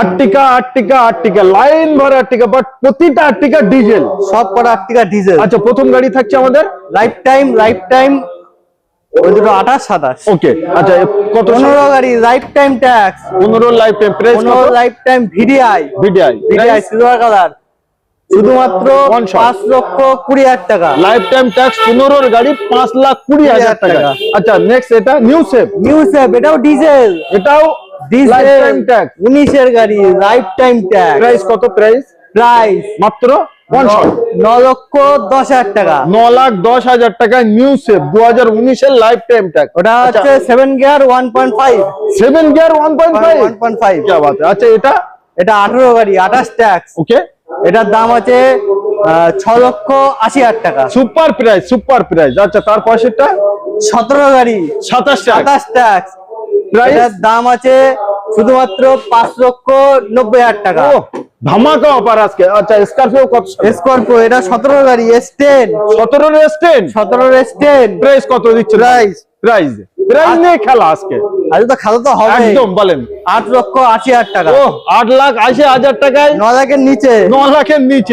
আটটিকা আটটিকা আটটিকা line ভরা আটটিকা but প্রতিটা আটটিকা diesel সব কটা আটটিকা ডিজেল আচ্ছা প্রথম গাড়ি থাকছে আমাদের? লাইফ টাইম লাইফ টাইম ওই দুটো আঠাশ সাতাশ। ওকে আচ্ছা কত পনেরো গাড়ি লাইফ টাইম ট্যাক্স পনেরো লাইফ টাইম পনেরো life time VDI VDI VDI silver colour শুধুমাত্র পাঁচ লক্ষ কুড়ি হাজার টাকা। লাইফ টাইম ট্যাক্স পনেরোর গাড়ি পাঁচ লাখ কুড়ি হাজার টাকা। আচ্ছা নেক্সট এটা নিউ সেফ এটাও ডিজেল এটাও লাইফ টাইম গাড়ি লাইফ টাইম প্রাইস কত প্রাইস প্রাইস মাত্র ন লক্ষ দশ হাজার টাকা। ন লাখ দশ হাজার টাকা নিউ সেফ দু হাজার উনিশের লাইফ টাইম ট্যাক ওটা আচ্ছা। হচ্ছে seven gear one point five seven gear one point five one point five আচ্ছা এটা? এটা আঠারো গাড়ি ট্যাক্স ওকে এটার দাম আছে ছ লক্ষ আশি হাজার টাকা। সুপার সুপার আচ্ছা তার সতেরো গাড়ি। সাতাশ সাতাশ ট্যাক্স এটার দাম আছে শুধুমাত্র পাঁচ লক্ষ নব্বই হাজার টাকা। ও ধামাকা অফার আজকে। আচ্ছা স্করপিও কত স্করপিও এটা সতেরো গাড়ি এস টেন সতেরো এস টেন সতেরো এস টেন প্রাইস কত দিচ্ছে প্রাইস প্রাইস প্রাইস নিয়ে খেলা আজকে। আজ তো খাতা তো হবে। একদম বলেন। আট লক্ষ আশি হাজার টাকা। ও আট লাখ আশি হাজার টাকায় ন লাখের নিচে। ন লাখের নিচে।